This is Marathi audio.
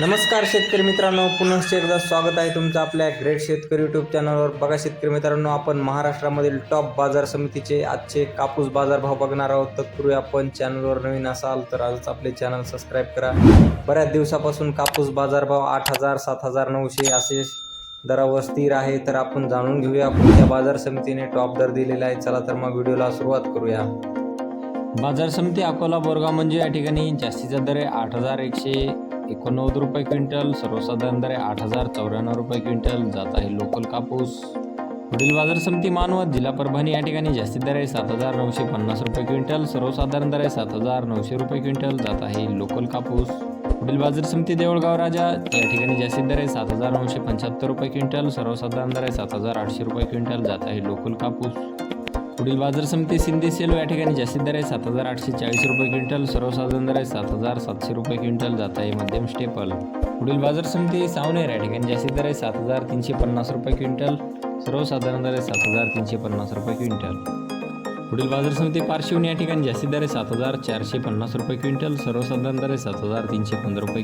नमस्कार शेतकरी मित्रांनो पुनश्च एकदा स्वागत आहे तुमचं आपल्या ग्रेट शेतकरी यूट्यूब चॅनलवर बघा शेतकरी मित्रांनो आपण महाराष्ट्रामधील टॉप बाजार समितीचे आजचे कापूस बाजार भाव बघणार आहोत. तत्पूर्वी आपण चॅनलवर नवीन असाल तर आजच आपले चॅनल सबस्क्राईब करा. बऱ्याच दिवसापासून कापूस बाजार भाव आठ हजार सात हजार नऊशे असे दरावर स्थिर आहे. तर आपण जाणून घेऊया कोणत्या बाजार समितीने टॉप दर दिलेला आहे. चला तर मग व्हिडिओला सुरुवात करूया. बाजार समिती अकोला बोरगाव म्हणजे या ठिकाणी जास्तीचा दर आहे आठ हजार एकशे एकोणनव्वद रुपये क्विंटल सर्वसाधारण दर आहे आठ हजार चौऱ्याण्णव रुपये क्विंटल जात आहे लोकल कापूस. पुढील बाजार समिती मानवत जिल्हा परभणी या ठिकाणी जास्तीत दर आहे सात हजार नऊशे पन्नास रुपये क्विंटल सर्वसाधारण दर आहे सात हजार नऊशे रुपये क्विंटल जात आहे लोकल कापूस. पुढील बाजार समिती देवळगाव राजा या ठिकाणी जास्तीत दर आहे सात हजार नऊशे पंच्याहत्तर रुपये क्विंटल सर्वसाधारण दर आहे सात हजार आठशे रुपये क्विंटल जात आहे लोकल कापूस. पुढील बाजार समिती सिंधी सेलो या ठिकाणी जास्तीत दर आहे. सात हजार आठशे चाळीस रुपये क्विंटल सर्वसाधारण दर आहे सात हजार सातशे रुपये क्विंटल जात आहे मध्यम स्टेपल. पुढील बाजार समिती सावनेर या ठिकाणी जास्तीत दर आहे सात हजार तीनशे पन्नास रुपये क्विंटल सर्वसाधारण दर आहे सात हजार तीनशे पन्नास रुपये क्विंटल. पुढील बाजार समिती पार्शिवनी या ठिकाणी जास्तीत दर आहे सात हजार चारशे पन्नास रुपये क्विंटल सर्वसाधारण दर आहे सात हजार तीनशे पंधरा रुपये